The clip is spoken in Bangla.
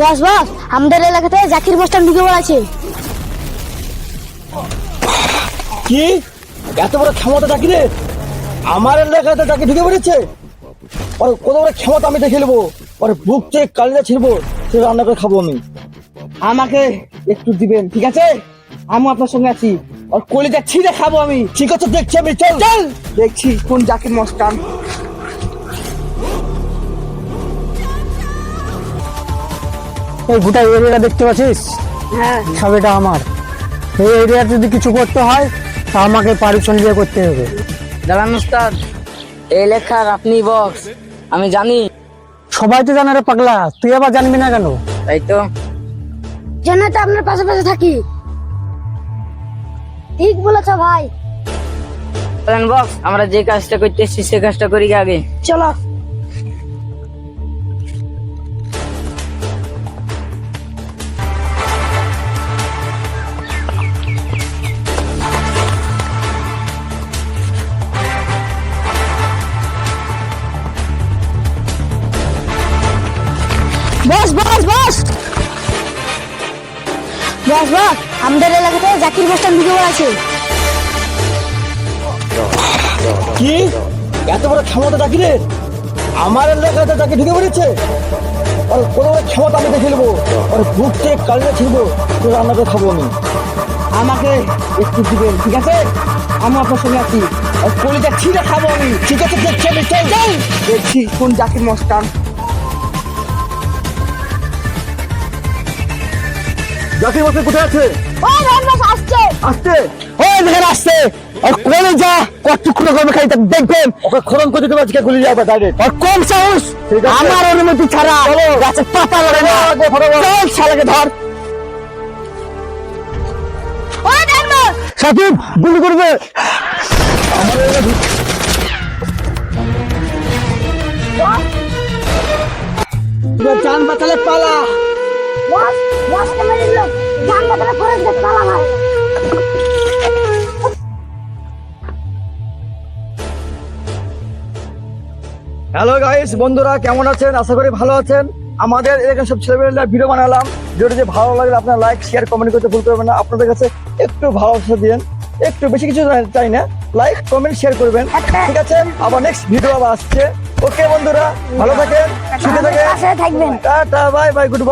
বস বস আমাদের এলাকাতে জাকির মাস্টার ঢুকে পড়েছে। কি? এত বড় ক্ষমতা জাকিরে আমার এলাকাতে তাকে ঢুকে পড়েছে? ওর কত বড় ক্ষমতা আমি দেখে নেব। ওর বুক থেকে কালিদা ছিড়বো সে রান্না করে খাব আমি। আমাকে একটু দিবেন ঠিক আছে? আমি আপনার সঙ্গে আছি। আর কলিজা ছিঁড়ে খাব আমি। ঠিক আছে দেখছি আমি চল। চল। দেখছি কোন জাকির মস্তান। এই গোটা এরিয়াটা দেখতে পাচ্ছিস? হ্যাঁ। সব এটা আমার। এই এরিয়া যদি কিছু করতে হয় তা আমাকে পারিশ্রমিক দিয়ে করতে হবে। দাঁড়ান উস্তাদ এই লেখার আপনি বক্স আমি জানি। সবাই তো জানে রে পাগলা তুই আবার জানবি না কেন? তাই তো। জন্য তো আপনার পাশে পাশে থাকি। ঠিক বলেছ ভাই। বক্স আমরা যে কাজটা করতে এসেছি সে কাজটা করি কি আগে। চলো। বস বস বস। বস আমাদের এলাকাতে জাকির মাস্টার ঢুকে পড়েছে। কি? এত বড় ক্ষমতা ডাকি রে আমার এলাকাতে তাকে ঢুকে পড়েছে? ওর কত বড় ক্ষমতা আমি দেখে নেব। ওর বুক থেকে কালিদা ছিড়বো সে রান্না করে খাব আমি। আমাকে একটু দিবেন, ঠিক আছে? আমি আপনার সঙ্গে আছি। আর কলিজা ছিঁড়ে খাব আমি। ঠিক আছে, দেখছি আমি। দেখছি কোন জাকির মস্তান জাকির মাসে কোথায় আছে? ওই রন আসছে। আসছে? ওই দেখেন আসছে। আর কোনে যা কত করে করবে খাই দেখবেন। ওকে খরম করে দিতে পারছি গুলি যাবে ডাইরেক্ট আর কোন সাহস? আমার অনুমতি ছাড়া গাছে পাতা লাগে না। চল শালাকে ধর। ওই রন সাকিব গুলি করবে। জান বাতালে পালা। দেখ পালা ভাই হ্যালো গাইস বন্ধুরা কেমন আছেন? আশা করি ভালো আছেন। আমাদের এখানে সব ছেলেমেয়েরা ভিডিও বানালাম। ভিডিওটি যে ভালো লাগলে আপনারা লাইক শেয়ার কমেন্ট করতে ভুল করবেন না। আপনাদের কাছে একটু ভালোবাসা দিন একটু বেশি কিছু চাই না। লাইক কমেন্ট শেয়ার করবেন। ঠিক আছে? আবার নেক্সট ভিডিও আবার আসছে। ওকে বন্ধুরা ভালো থাকেন সুখে থাকেন। Tata bye bye good bye